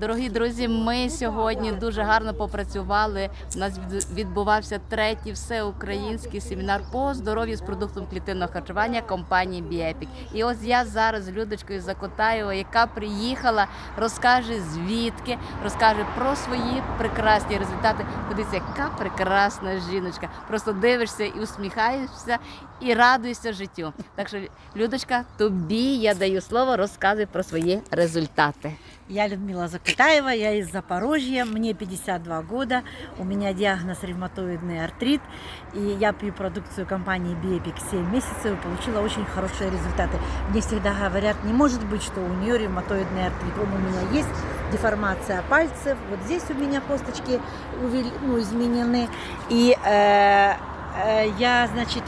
Дорогі друзі, ми сьогодні дуже гарно попрацювали. У нас відбувався третій всеукраїнський семінар по здоров'ю з продуктом клітинного харчування компанії Біепік. І ось я зараз з Людочкою Закотаєва, яка приїхала, розкаже звідки, розкаже про свої прекрасні результати. Подивіться, яка прекрасна жіночка. Просто дивишся і усміхаєшся, і радуєшся життю. Так що, Людочка, тобі я даю слово, розказуй про свої результати. Я Людмила Закутаева, я из Запорожья, мне 52 года, у меня диагноз ревматоидный артрит, и я пью продукцию компании Биопик 7 месяцев и получила очень хорошие результаты. Мне всегда говорят, не может быть, что у нее ревматоидный артрит. Он у меня есть, деформация пальцев, вот здесь у меня косточки увел- ну, изменены, и э, э, я, значит,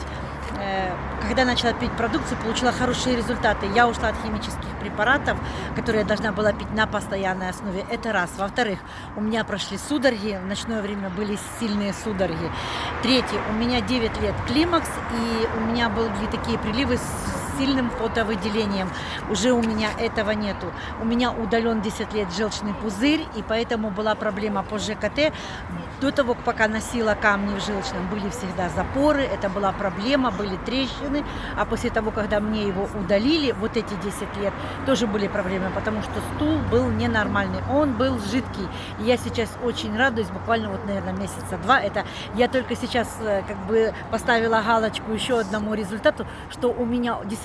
когда начала пить продукцию, получила хорошие результаты. Я ушла от химических препаратов, которые я должна была пить на постоянной основе. Это раз. Во-вторых, у меня прошли судороги, в ночное время были сильные судороги. Третье, у меня 9 лет климакс, и у меня были такие приливы с сильным потовыделением. Уже у меня этого нету. У меня удален 10 лет желчный пузырь, и поэтому была проблема по ЖКТ. До того, пока носила камни в желчном, были всегда запоры, это была проблема, были трещины. А после того, когда мне его удалили, вот эти 10 лет, тоже были проблемы, потому что стул был ненормальный, он был жидкий. И я сейчас очень радуюсь, буквально вот, наверное, месяца два. Это я только сейчас э, как бы поставила галочку еще одному результату, что у меня действительно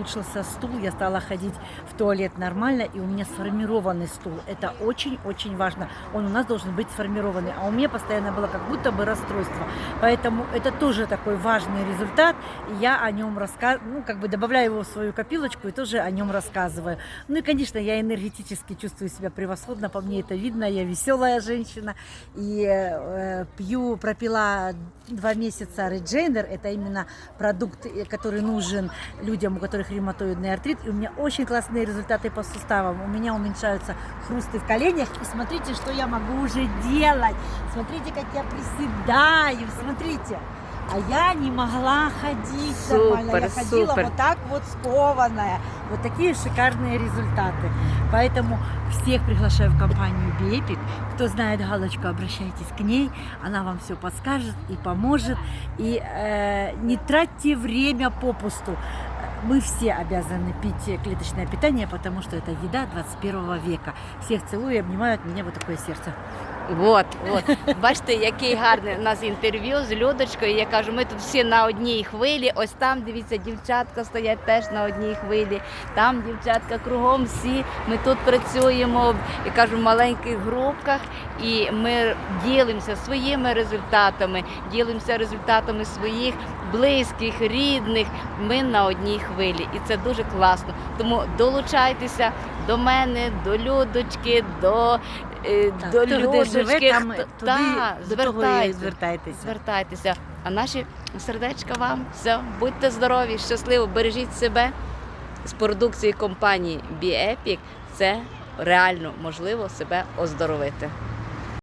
улучшился стул, я стала ходить в туалет нормально, и у меня сформированный стул. Это очень-очень важно. Он у нас должен быть сформированный, а у меня постоянно было как будто бы расстройство. Поэтому это тоже такой важный результат, и я о нем рассказываю, ну, как бы добавляю его в свою копилочку и тоже о нем рассказываю. Ну и, конечно, я энергетически чувствую себя превосходно, по мне это видно, я веселая женщина, и э, пью, пропила два месяца Реджейнер, это именно продукт, э, который нужен людям, у которых ревматоидный артрит, и у меня очень классные результаты по суставам, у меня уменьшаются хрусты в коленях, и смотрите, что я могу уже делать, смотрите, как я приседаю, смотрите. А я не могла ходить нормально. Я Супер, ходила супер. вот так вот скованная. Вот такие шикарные результаты. Поэтому всех приглашаю в компанию Биэпик. Кто знает галочку, обращайтесь к ней. Она вам все подскажет и поможет. И э, не тратьте время попусту. Мы все обязаны пить клеточное питание, потому что это еда 21 века. Всех целую и обнимаю от меня вот такое сердце. От, от. Бачите, який гарний у нас інтерв'ю з Людочкою. Я кажу, ми тут всі на одній хвилі. Ось там, дивіться, дівчатка стоять теж на одній хвилі. Там дівчатка кругом всі. Ми тут працюємо, я кажу, в маленьких групках, і ми ділимося своїми результатами, ділимося результатами своїх близьких, рідних. Ми на одній хвилі, і це дуже класно. Тому долучайтеся до мене, до Людочки, до. Е, Так, до хто де Людочки, там хто- туди Та, до того і звертайтеся, звертайтеся. звертайтеся. А наші сердечка вам. Все, будьте здорові, щасливі, бережіть себе з продукції компанії BeEpic. Це реально можливо себе оздоровити.